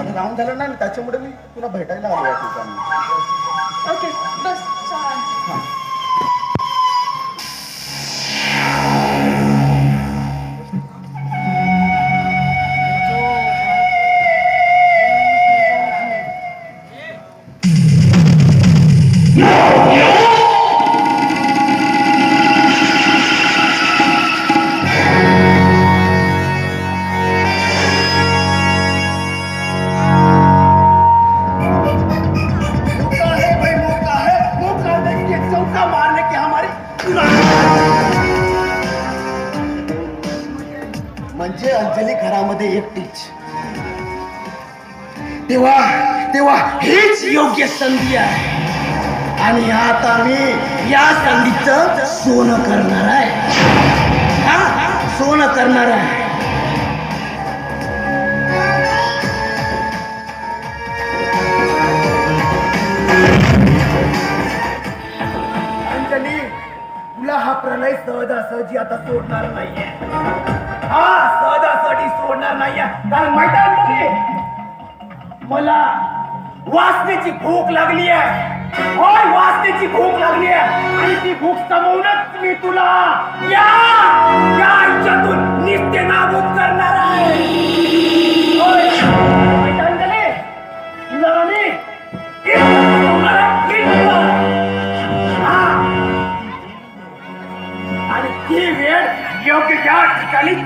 माझं काम झालं ना त्याच्यामुळे मी तुला भेटायला आलो या ठिकाणी ओके बस चहा म्हणजे अंजली घरामध्ये एकटीच. तेव्हा तेव्हा हीच योग्य संधी आहे. आणि आता मी या संधीचं सोनं करणार आहे. तुला हा प्रलय सहजासहजी आता सोडणार नाहीये. हा सहजासहजी सोडणार नाहीये. कारण माहीत आहे मला वासनेची भूक लागली आहे होय वासनेची भूक लागली आहे आणि ती भूक समवूनच मी तुला या या आयुष्यातून नित्य नाबूद करणार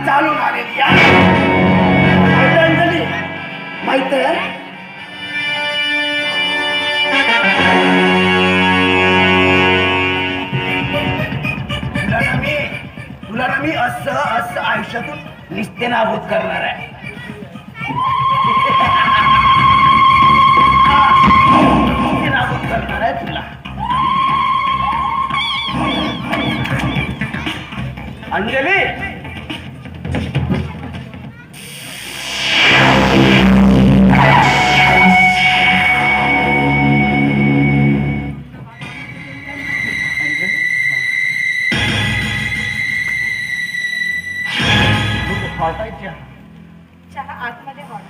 चालून आलेली आहे. माहीत आहे तुला ना मी तुला ना मी असं असं आयुष्यातून निस्तेनाभूत करणार आहे. चहा आतमध्ये हॉट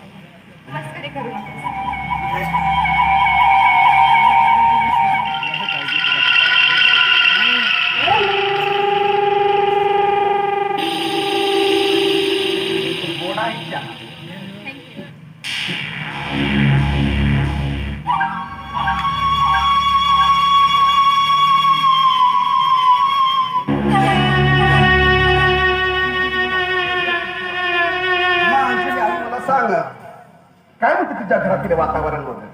मस्करी करू नकोस. Thank काय तुझ्या घरातील वातावरणमध्ये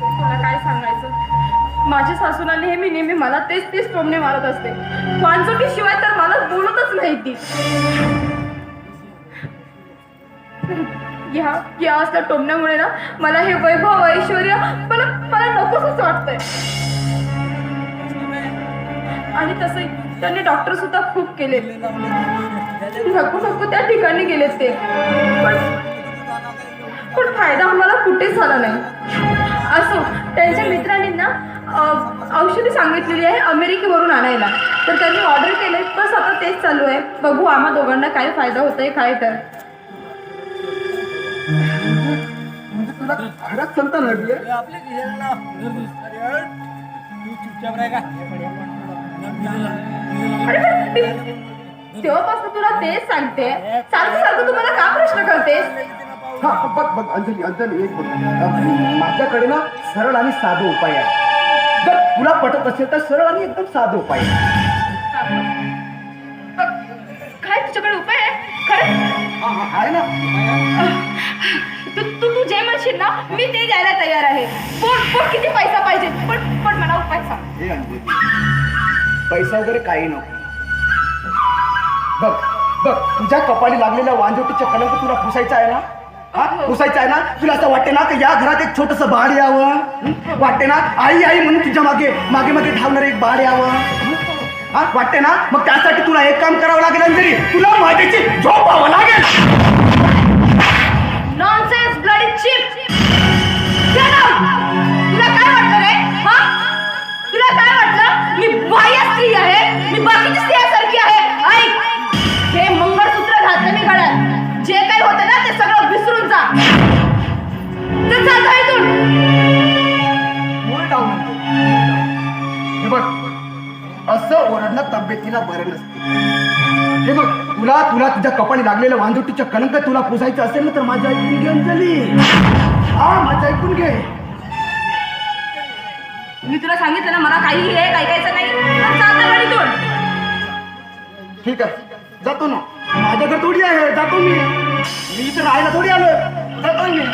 तुला काय सांगायचं? माझी सासूना नेहमी नेहमी मला तेच तेच टोमणे मारत असते. वांजोटी शिवाय तर मला बोलतच नाही ती. या या असल्या टोमण्यामुळे ना मला हे वैभव ऐश्वर मला मला नकोसच वाटतंय. आणि तसंही त्यांनी डॉक्टर सुद्धा खूप केले. नको नको त्या ठिकाणी गेले ते. पण फायदा आम्हाला कुठेच झाला नाही. असो त्यांच्या मित्रांनी ना औषधी सांगितलेली आहे अमेरिकेवरून आणायला. तर त्यांनी ऑर्डर केले बस आता तेच चालू आहे. बघू आम्हा दोघांना काय फायदा होतोय काय तर. म्हणजे तुला खरंच आहे तेव्हापासून तुला तेच सांगते. सारखं सारखं तुम्हाला का प्रश्न करतेस? हा बघ बघ अंजली अंजली एक बघ. माझ्याकडे ना सरळ आणि साधं उपाय आहे. जर तुला पटत असेल तर सरळ आणि एकदम साधं उपाय आहे. काय तुझ्याकडे उपाय आहे? खरंच? हा, हा, आहे ना. तू तू तू जे म्हणशील ना मी ते द्यायला तयार आहे. पण पण किती पैसा पाहिजे? पण पण मला उपाय सांग. हे अंजली पैसा वगैरे काही नको. बघ बघ तुझ्या कपाळी लागलेल्या वांजोटीच्या कलंक तुला पुसायचा आहे ना? पुसायचं आहे ना? तुला असं वाटते ना की या घरात एक छोटस बाळ यावं? वाटते ना? आई आई म्हणून तुझ्या मागे मागे मागे धावणार एक बाळ यावं? हा? वाटते ना? मग त्यासाठी तुला एक काम करावं लागेल जरी तुला माझ्याची झोपावं तिला बरं नसते. हे बघ तुला तुला तुझ्या कपाळी लागलेलं वांजुटीच्या कलंक तुला पुसायचं असेल ना तर माझ्या ऐकून घे अंजली. हा माझं ऐकून घे. मी तुला सांगितलं ना मला काही हे नाही. तर चालतं गाडीतून. ठीक आहे. जातो ना. माझ्याकडे थोडी आहे जातो मी. मी इथं राहायला थोडी आलोय. जातो मी.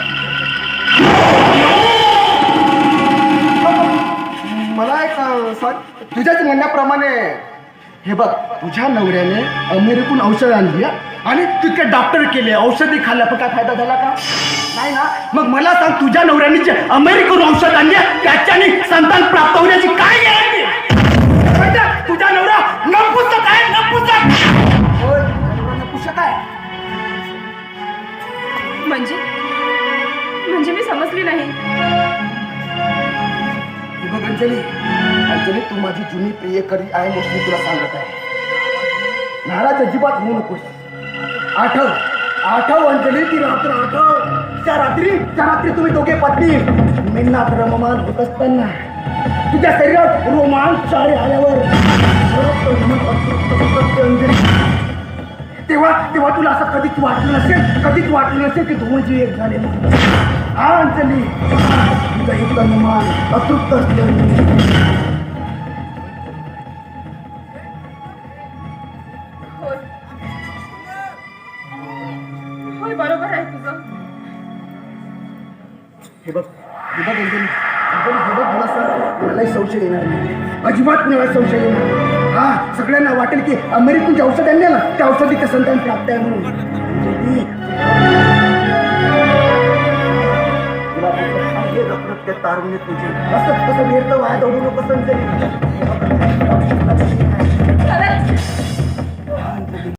मला एक तुझ्याच म्हणण्याप्रमाणे हे बघ तुझ्या नवऱ्याने अमेरिकून औषध आणली? आणि तितके डॉक्टर केले औषधी खाल्ल्या पण काय फायदा झाला का? नाही ना? मग मला सांग तुझ्या नवऱ्याने जे अमेरिकन औषध आणले त्याच्याने संतान प्राप्त होण्याची काय गॅरंटी? तुझा नवरा नपुसक आहे नपुसक! आहे. म्हणजे? म्हणजे मी समजली नाही. बघ अंजली अंजली तू माझी जुनी प्रियकरी आहे म्हणून मी तुला सांगत आहे. नाराज अजिबात होऊ नकोस. आठव आठव अंजली ती रात्र आठव. त्या रात्री त्या रात्री तुम्ही दोघे पत्नी मेन्नात रममान होत असताना तुझ्या शरीरात रोमांच चारे आल्यावर अंजली तेव्हा तेव्हा तुला असं कधीच वाटलं नसेल कधीच वाटलं नसेल की दोघी एक झाले हा अंजली तुझं एकदम मान अतृप्त असते बरोबर आहे तुझं. हे बघ हे बघ संशय येणार नाही अजिबात कुणाला संशय येणार नाही. हा सगळ्यांना वाटेल की अमेरिकेतून औषध आणले ना त्या औषधी ते संतान प्राप्त आहे म्हणून. तुझी ती- असं कसं व्यर्थ वाया दौडू नको संजय